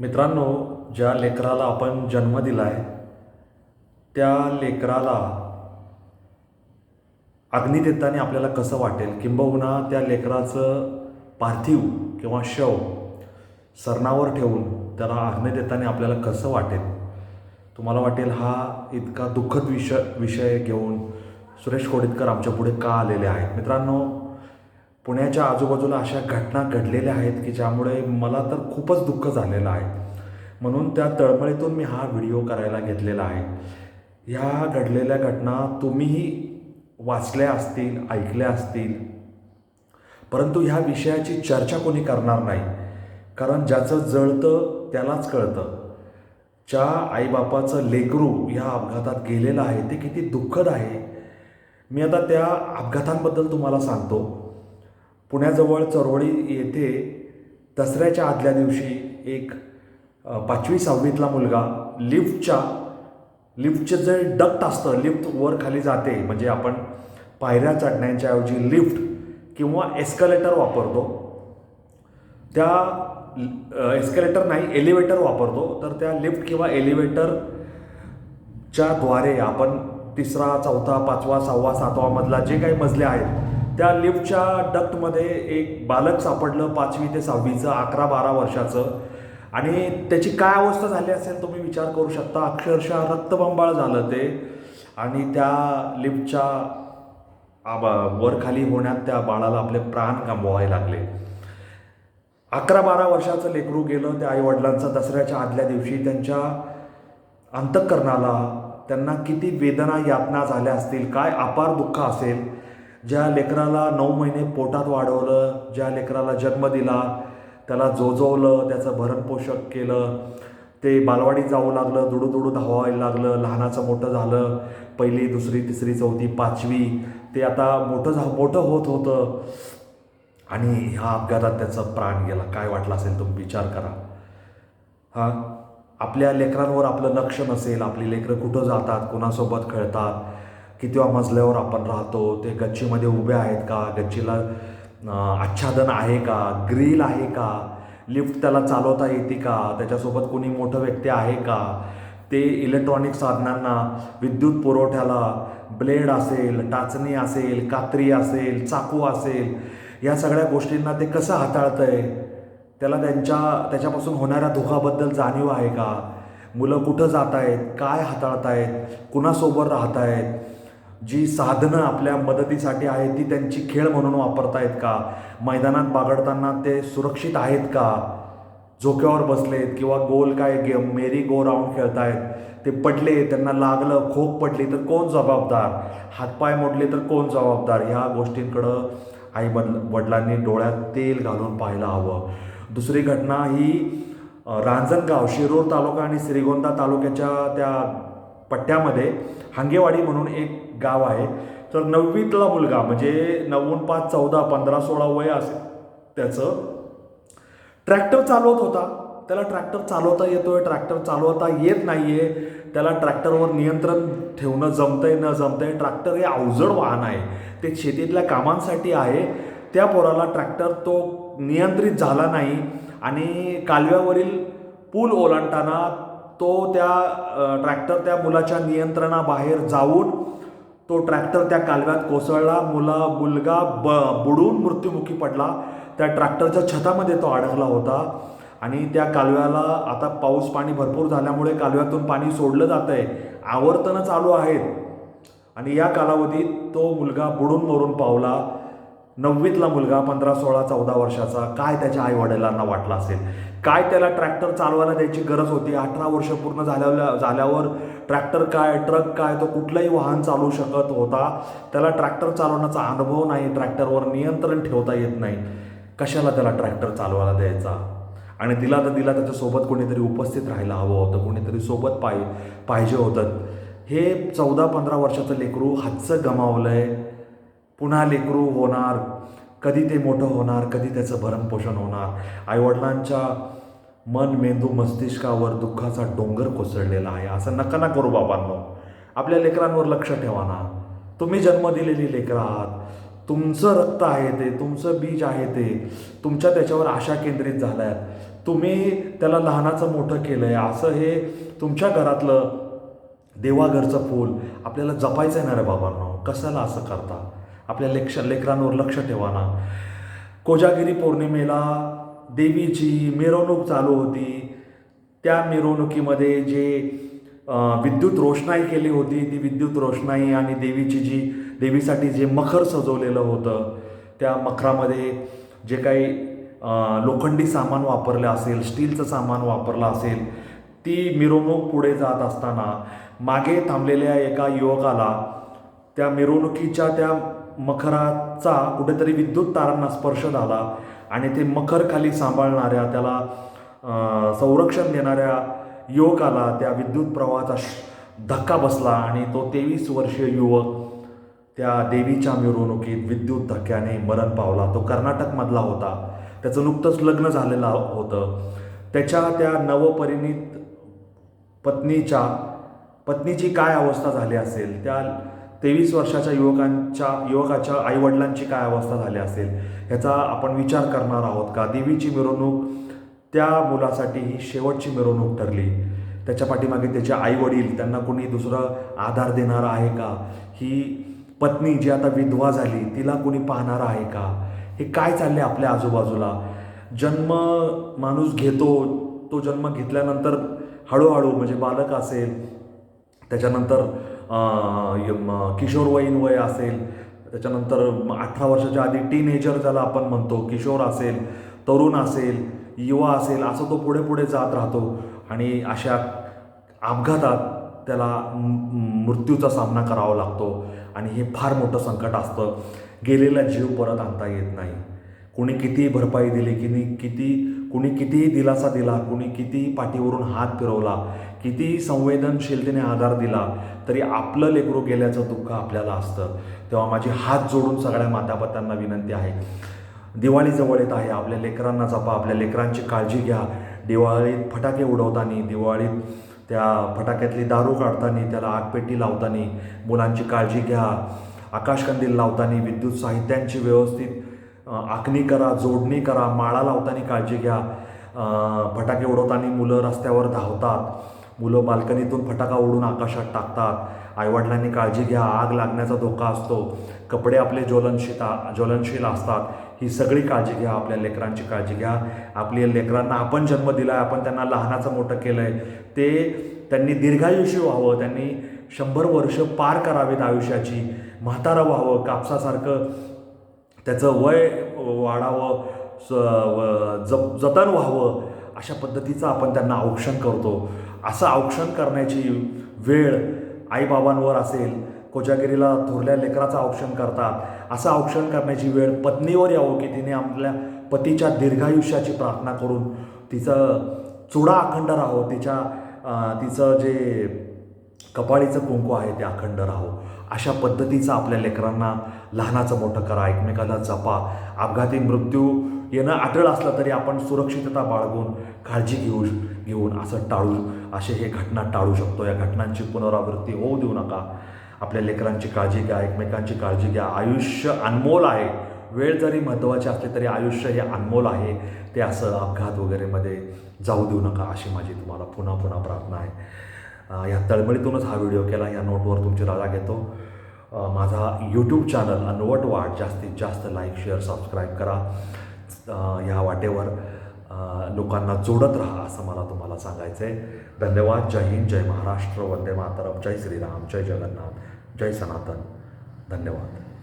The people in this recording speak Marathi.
मित्रांनो ज्या लेकराला आपण जन्म दिला आहे त्या लेकराला अग्नी देताना आपल्याला कसं वाटेल? किंबहुना त्या लेकराचं पार्थिव किंवा शव सरणावर ठेवून त्याला अग्नी देताना आपल्याला कसं वाटेल? तुम्हाला वाटेल हा इतका दुःखद विषय विषय घेऊन सुरेश कोडितकर आमच्या पुढे का आलेले आहेत? मित्रांनो पुण्याच्या आजूबाजूला अशा घटना घडलेल्या आहेत की ज्यामुळे मला तर खूपच दुःख झालेलं आहे. म्हणून त्या तळमळीतून मी हा व्हिडिओ करायला घेतलेला आहे. ह्या घडलेल्या घटना तुम्हीही वाचल्या असतील ऐकल्या असतील. परंतु ह्या विषयाची चर्चा कोणी करणार नाही. कारण ज्याचं जळतं त्यालाच कळतं. ज्या आईबापाचं लेकरू ह्या अपघातात गेलेलं आहे ते किती दुःखद आहे. मी आता त्या अपघातांबद्दल तुम्हाला सांगतो. पुण्याजवळ चरवळी येथे दसऱ्याच्या आदल्या दिवशी एक पाचवी सहावीतला मुलगा लिफ्टच्या लिफ्टचे जे डक्ट असतं लिफ्ट वर खाली जाते म्हणजे आपण पायऱ्या चढण्याच्या ऐवजी लिफ्ट किंवा एस्कलेटर वापरतो. त्या एस्कलेटर नाही एलिव्हेटर वापरतो. तर त्या लिफ्ट किंवा एलिव्हेटरच्या द्वारे आपण तिसरा चौथा पाचवा सहावा सातवा मधला जे काही मजले आहेत त्या लिफ्टच्या डक्टमध्ये एक बालक सापडलं पाचवी ते सहावीचं अकरा बारा वर्षाचं. आणि त्याची काय अवस्था झाली असेल तुम्ही विचार करू शकता. अक्षरशः रक्तबंबाळ झालं ते. आणि त्या लिफ्टच्या आबा- वरखाली होण्यात त्या बाळाला आपले प्राण गमवावे लागले. अकरा बारा वर्षाचं लेकरू गेलं त्या आईवडिलांचा. दसऱ्याच्या आदल्या दिवशी त्यांच्या अंतःकरणाला त्यांना किती वेदना यातना झाल्या असतील काय अपार दुःख असेल ज्या लेकराला नऊ महिने पोटात वाढवलं ज्या लेकराला जन्म दिला त्याला जोजवलं त्याचं भरणपोषक केलं ते बालवाडीत जाऊ लागलं दुडू दुडू धावायला लागलं लहानाचं मोठं झालं पहिली दुसरी तिसरी चौथी पाचवी ते आता मोठं झा मोठं होत होतं. आणि ह्या अपघातात त्याचा प्राण गेला. काय वाटलं असेल तुम्ही विचार करा. हां? आपल्या लेकरांवर आपलं लक्ष नसेल आपली लेकरं कुठं जातात कोणासोबत खेळतात कितव्या मजल्यावर आपण राहतो ते गच्चीमध्ये उभे आहेत का? गच्चीला आच्छादन आहे का? ग्रिल आहे का? लिफ्ट त्याला चालवता येते का? त्याच्यासोबत कोणी मोठं व्यक्ती आहे का? ते इलेक्ट्रॉनिक साधनांना विद्युत पुरवठ्याला ब्लेड असेल टाचणी असेल कात्री असेल चाकू असेल या सगळ्या गोष्टींना ते कसं हाताळतं आहे त्याला त्यांच्या त्याच्यापासून होणाऱ्या धोकाबद्दल जाणीव आहे का? मुलं कुठं जात आहेत काय हाताळतायत? कुणासोबत राहत आहेत जी साधनं आपल्या मदतीसाठी आहेत ती त्यांची खेळ म्हणून वापरतायत का? मैदानात बागडताना ते सुरक्षित आहेत का? झोक्यावर बसलेत किंवा गोल काय गेम मेरी गो राऊंड खेळतायत ते पडले त्यांना लागलं खोक पडली तर कोण जबाबदार? हातपाय मोडले तर कोण जबाबदार? ह्या गोष्टींकडं आई बदल वडिलांनी डोळ्यात तेल घालून पाहायला हवं. दुसरी घटना ही रांजणगाव शिरूर तालुका आणि श्रीगोंदा तालुक्याच्या त्या पट्ट्यामध्ये हांगेवाडी म्हणून एक गाव आहे. तर नववीतला मुलगा म्हणजे नव्वून पाच चौदा पंधरा सोळा वय असेल त्याचं. ट्रॅक्टर चालवत होता. त्याला ट्रॅक्टर चालवता येतोय ट्रॅक्टर चालवता येत नाहीये. त्याला ट्रॅक्टरवर नियंत्रण ठेवणं जमतंय न जमतंय ट्रॅक्टर हे अवजड वाहन आहे. ते शेतीतल्या कामांसाठी आहे. त्या पोराला ट्रॅक्टर तो नियंत्रित झाला नाही आणि कालव्यावरील पूल ओलांडताना तो त्या ट्रॅक्टर त्या मुलाच्या नियंत्रणाबाहेर जाऊन तो ट्रॅक्टर त्या कालव्यात कोसळला मुला मुलगा ब बुडून मृत्युमुखी पडला. त्या ट्रॅक्टरच्या छतामध्ये तो अडकला होता आणि त्या कालव्याला आता पाऊस पाणी भरपूर झाल्यामुळे कालव्यातून पाणी सोडलं जात आहे आवर्तनं चालू आहेत. आणि या कालावधीत तो मुलगा बुडून मरून पावला. नववीतला मुलगा पंधरा सोळा चौदा वर्षाचा. काय त्याच्या आईवडिलांना वाटला असेल? काय त्याला ट्रॅक्टर चालवायला द्यायची गरज होती? अठरा वर्ष पूर्ण झाल्या झाल्यावर ट्रॅक्टर काय ट्रक काय तो कुठलंही वाहन चालवू शकत होता. त्याला ट्रॅक्टर चालवण्याचा अनुभव नाही ट्रॅक्टरवर नियंत्रण ठेवता येत नाही. कशाला त्याला ट्रॅक्टर चालवायला द्यायचा? आणि दिला तर दिला त्याच्यासोबत कोणीतरी उपस्थित राहायला हवं होतं कोणीतरी सोबत पाहि पाहिजे होतं. हे चौदा पंधरा वर्षाचं लेकरू हातचं आहे पुन्हा लेकरू होणार. कधी ते मोठं होणार कधी त्याचं भरणपोषण होणार? आईवडिलांच्या मन मेंदू मस्तिष्कावर दुःखाचा डोंगर कोसळलेला आहे. असं नका ना करू बाबांनो. आपल्या लेकरांवर लक्ष ठेवा ना. तुम्ही जन्म दिलेली लेकरं आहात. तुमचं रक्त आहे ते तुमचं बीज आहे ते तुमच्या त्याच्यावर आशा केंद्रित झाल्या आहेत तुम्ही त्याला लहानाचं मोठं केलं आहे असं हे तुमच्या घरातलं देवाघरचं फूल आपल्याला जपायचं आहे ना रे बाबांनो. कशाला असं करता? आपल्या लेक्ष लेकरांवर लक्ष ठेवा ना कोजागिरी पौर्णिमेला देवीची मिरवणूक चालू होती. त्या मिरवणुकीमध्ये जे विद्युत रोषणाई केली होती ती विद्युत रोषणाई आणि देवीची जी देवीसाठी जे मखर सजवलेलं होतं त्या मखरामध्ये जे काही लोखंडी सामान वापरलं असेल स्टीलचं सामान वापरलं असेल ती मिरवणूक पुढे जात असताना मागे थांबलेल्या एका युवकाला त्या मिरवणुकीच्या त्या मखराचा कुठेतरी विद्युत तारांना स्पर्श झाला आणि ते मखर खाली सांभाळणाऱ्या त्याला संरक्षण देणाऱ्या युवकाला त्या विद्युत प्रवाहाचा श- धक्का बसला आणि तो तेवीस वर्षीय युवक त्या देवीच्या मिरवणुकीत विद्युत धक्क्याने मरण पावला. तो कर्नाटकमधला होता. त्याचं नुकतंच लग्न झालेलं होतं. त्याच्या त्या नवपरिणित पत्नीच्या पत्नीची काय अवस्था झाली असेल त्या तेवीस वर्षाच्या युवकांच्या युवकाच्या आईवडिलांची काय अवस्था झाली असेल ह्याचा आपण विचार करणार आहोत का? देवीची मिरवणूक त्या मुलासाठी ही शेवटची मिरवणूक ठरली. त्याच्या पाठीमागे त्याचे आईवडील त्यांना कोणी दुसरं आधार देणार आहे का? ही पत्नी जी आता विधवा झाली तिला कोणी पाहणार आहे का? हे काय चालले आपल्या आजूबाजूला? जन्म माणूस घेतो तो जन्म घेतल्यानंतर हळूहळू म्हणजे बालक असेल त्याच्यानंतर किशोरवयीन वय असेल. त्याच्यानंतर अठरा वर्षाच्या आधी टीनेजर ज्याला आपण म्हणतो किशोर असेल तरुण असेल युवा असेल असं तो पुढे पुढे जात राहतो. आणि अशा अपघातात त्याला मृत्यूचा सामना करावा लागतो. आणि हे फार मोठं संकट असतं. गेलेला जीव परत आणता येत नाही. कुणी कितीही भरपाई दिली किनी किती कुणी कितीही दिलासा दिला कुणी कितीही पाठीवरून हात फिरवला कितीही संवेदनशीलतेने आधार दिला तरी आपलं लेकरू गेल्याचं दुःख आपल्याला असतं. तेव्हा माझी हात जोडून सगळ्या मातापत्यांना विनंती आहे. दिवाळीजवळ येत आहे. आपल्या लेकरांना जपा. आपल्या लेकरांची काळजी घ्या. दिवाळीत फटाके उडवताना दिवाळीत त्या फटाक्यातली दारू काढताना त्याला आगपेटी लावताना मुलांची काळजी घ्या. आकाशकंदील लावताना विद्युत साहित्यांची व्यवस्थित आखणी करा जोडणी करा माळा लावताना काळजी घ्या. फटाके उडवताना मुलं रस्त्यावर धावतात. मुलं बाल्कनीतून फटाका उडून आकाशात टाकतात. आईवडिलांनी काळजी घ्या आग लागण्याचा धोका असतो. कपडे आपले ज्वलनशीता ज्वलनशील असतात. ही सगळी काळजी घ्या आपल्या लेकरांची काळजी घ्या. आपली लेकरांना आपण जन्म दिला आहे आपण त्यांना लहानाचं मोठं केलं आहे ते त्यांनी दीर्घायुषी व्हावं त्यांनी शंभर वर्ष पार करावीत आयुष्याची. म्हातारं व्हावं कापसासारखं त्याचं वय वाढावं स व- जप जतन व्हावं. अशा पद्धतीचं आपण त्यांना औक्षण करतो. असं औक्षण करण्याची वेळ आईबाबांवर असेल कोजागिरीला थोरल्या लेकराचं औक्षण करतात असं औक्षण करण्याची वेळ पत्नीवर यावं की तिने आपल्या पतीच्या दीर्घायुष्याची प्रार्थना करून तिचं चुडा अखंड राहावं तिच्या तिचं जे कपाळीचं कुंकू आहे ते अखंड राहो. अशा पद्धतीचं आपल्या लेकरांना लहानाचं मोठं करा एकमेकाला जपा. अपघाती मृत्यू येणं अटळ असलं तरी आपण सुरक्षितता बाळगून काळजी घेऊ घेऊन असं टाळू असे हे घटना टाळू शकतो. या घटनांची पुनरावृत्ती होऊ देऊ नका. आपल्या लेकरांची काळजी घ्या एकमेकांची काळजी घ्या. आयुष्य अनमोल आहे. वेळ जरी महत्त्वाची असली तरी आयुष्य हे अनमोल आहे. ते असं अपघात वगैरेमध्ये जाऊ देऊ नका अशी माझी तुम्हाला पुन्हा पुन्हा प्रार्थना आहे. या तळमळीतूनच हा व्हिडिओ केला. या नोटवर तुमची राजा घेतो. माझा यूट्यूब चॅनल अनवट वाट. जास्तीत जास्त लाईक शेअर सबस्क्राईब करा. ह्या वाटेवर लोकांना जोडत राहा असं मला तुम्हाला सांगायचं आहे धन्यवाद. जय हिंद जय महाराष्ट्र. वंदे मातरम. जय श्रीराम. जय जगन्नाथ. जय सनातन. धन्यवाद.